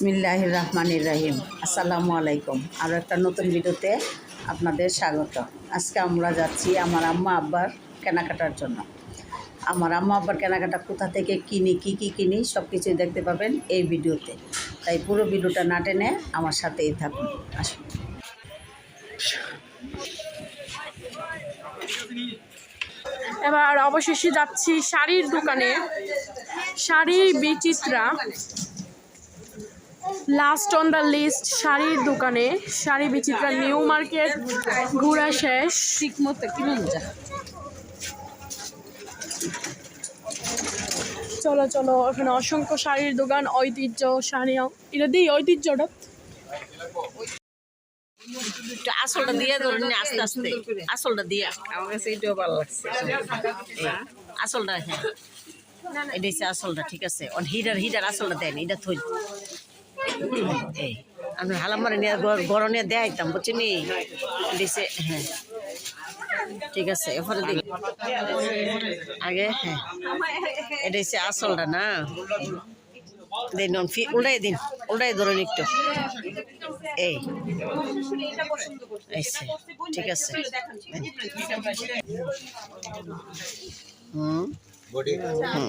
বিসমিল্লাহ রহমানির রহিম আসসালামু আলাইকুম। আরও একটা নতুন ভিডিওতে আপনাদের স্বাগত। আজকে আমরা যাচ্ছি আমার আম্মা আব্বার কেনাকাটার জন্য। আমার আম্মা আব্বার কেনাকাটা কোথা থেকে কিনি, কি কি কিনি সব কিছুই দেখতে পাবেন এই ভিডিওতে। তাই পুরো ভিডিওটা না টেনে আমার সাথেই থাকুন। আসুন। এবার অবশেষে যাচ্ছি শাড়ির দোকানে। Sari Bichitra. Last on the list শাড়ির দোকানে শাড়ি বিচিত্রা নিউ মার্কেট ঘোরা শেষ ঠিক মতো কিনুন যা। চলো চলো এখানে অসংখ্য শাড়ির দোকান ঐতিহ্য শাড়ি এটা দিই ঐতিহ্যটা। আসলটা দিয়ে ধরুন আস্তে আস্তে। আসলটা দিয়ে। আমার কাছে এটাও ভালো লাগছে। আসলটা হ্যাঁ। এটা আসলটা ঠিক আছে। হিটার হিটার আসলটা দেন এটা থই। এই আমি হালামারে নিয়ে গরম নিয়ে দেয়াইতাম বুঝছি দিছে হ্যাঁ। ঠিক আছে, এরপরে দিই আগে হ্যাঁ। এটা হচ্ছে আসলটা না? দিন ফি উল্টাই দিন, উল্টাই ধরুন একটু। এই। ঠিক আছে। হুম। হুম।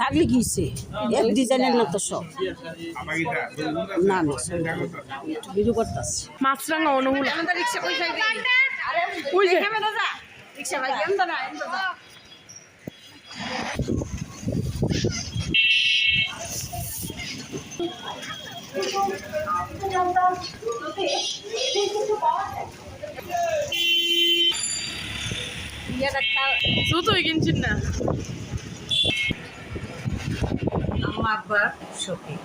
থাকলে কি হইছে? এক ডিজাইনের না তো সব। না না ভিডিও করতেছি। মাছরাঙা অনুগুল জুতোই কিনছেন না? আম্মা আব্বা সখী।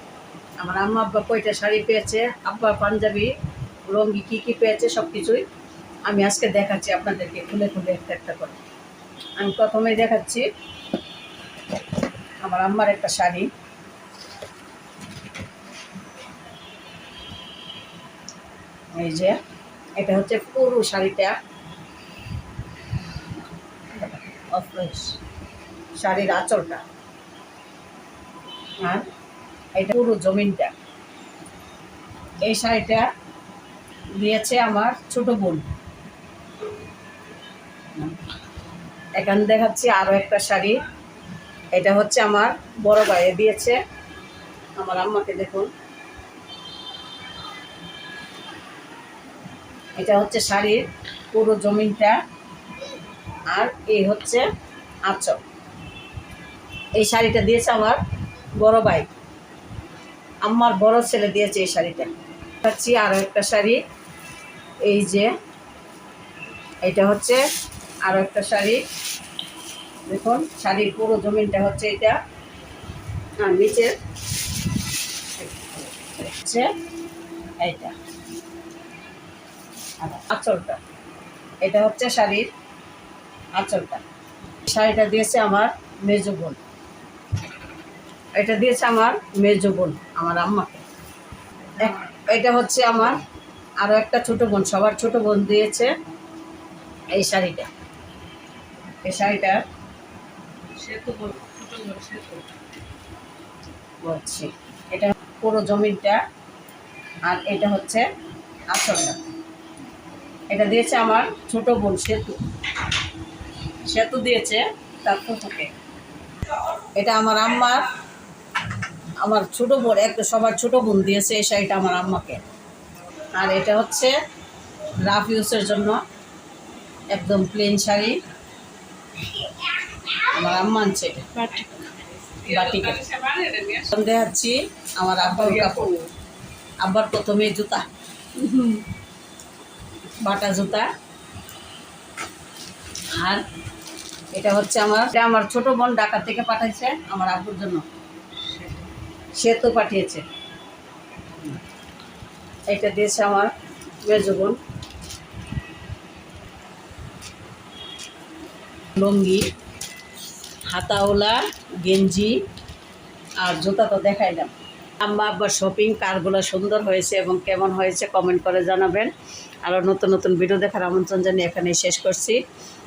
আমার আম্মা আব্বা কয়টা শাড়ি পেয়েছে? আব্বা পাঞ্জাবি, লঙ্গি কি কি পেয়েছে? সব কিছুই আমি আজকে দেখাচ্ছি আপনাদেরকে খুলে খুলে একটা একটা করে। আমি প্রথমে দেখাচ্ছি আমার আম্মার একটা শাড়ি। এই যে, এটা হচ্ছে পুরো শাড়িটা। শাড়ির আঁচলটা। আর এটা পুরো জমিনটা। এই শাড়িটা দিয়েছে আমার ছোট বোন। এখানে দেখাচ্ছি আরও একটা শাড়ি। এটা হচ্ছে আমার বড় ভাইয়ে দিয়েছে। আমার আম্মাকে দেখুন। এটা হচ্ছে শাড়ির পুরো জমিনটা। এই হচ্ছে আঁচল। এই শাড়িটা দিয়েছে আমার বড় ভাই। আমার বড় ছেলে দিয়েছে এই শাড়িটা। পাচ্ছি আরও একটা শাড়ি। এই যে এটা হচ্ছে আরও একটা শাড়ি। দেখুন, শাড়ির পুরো জমিনটা হচ্ছে এটা আর নিচে হচ্ছে এইটা। আঁচলটা। এটা হচ্ছে শাড়ির আঁচলটা। শাড়িটা দিয়েছে আমার মেজো বোন। এটা দিয়েছে আমার মেজো বোন আমার আম্মাকে। এটা হচ্ছে আমার আরও একটা ছোট বোন সবার ছোট বোন দিয়েছে এই শাড়িটা। এই শাড়িটা বলছি এটা পুরো জমিনটা আর এটা হচ্ছে আসলটা এটা দিয়েছে আমার ছোট বোন সেতু। সেতু দিয়েছে তার ফুপুকে এটা আমার আম্মার আমার ছোট বোন একটা সবার ছোট বোন দিয়েছে এই শাড়িটা আমার আম্মাকে। আর এটা হচ্ছে রাফ ইউজের জন্য একদম প্লেন শাড়ি। আমার আম্মা আনছে এটা। বাটিকে। দেখাচ্ছি আমার আব্বার কাপড়। আব্বার প্রথমে জুতা। বাটা জুতা। আর এটা হচ্ছে আমার, এটা আমার ছোট বোন ঢাকা থেকে পাঠাইছে আমার আব্বুর জন্য। সে তো পাঠিয়েছে। এটা দিয়েছে আমার মেজো বোন। লুঙ্গি হাতাওলা গেঞ্জি আর জুতা তো দেখাইলাম। আম্মা আব্বার শপিং কারগুলো সুন্দর হয়েছে এবং কেমন হয়েছে কমেন্ট করে জানাবেন। আরও নতুন নতুন ভিডিও দেখার আমন্ত্রণ জানিয়ে এখানে শেষ করছি।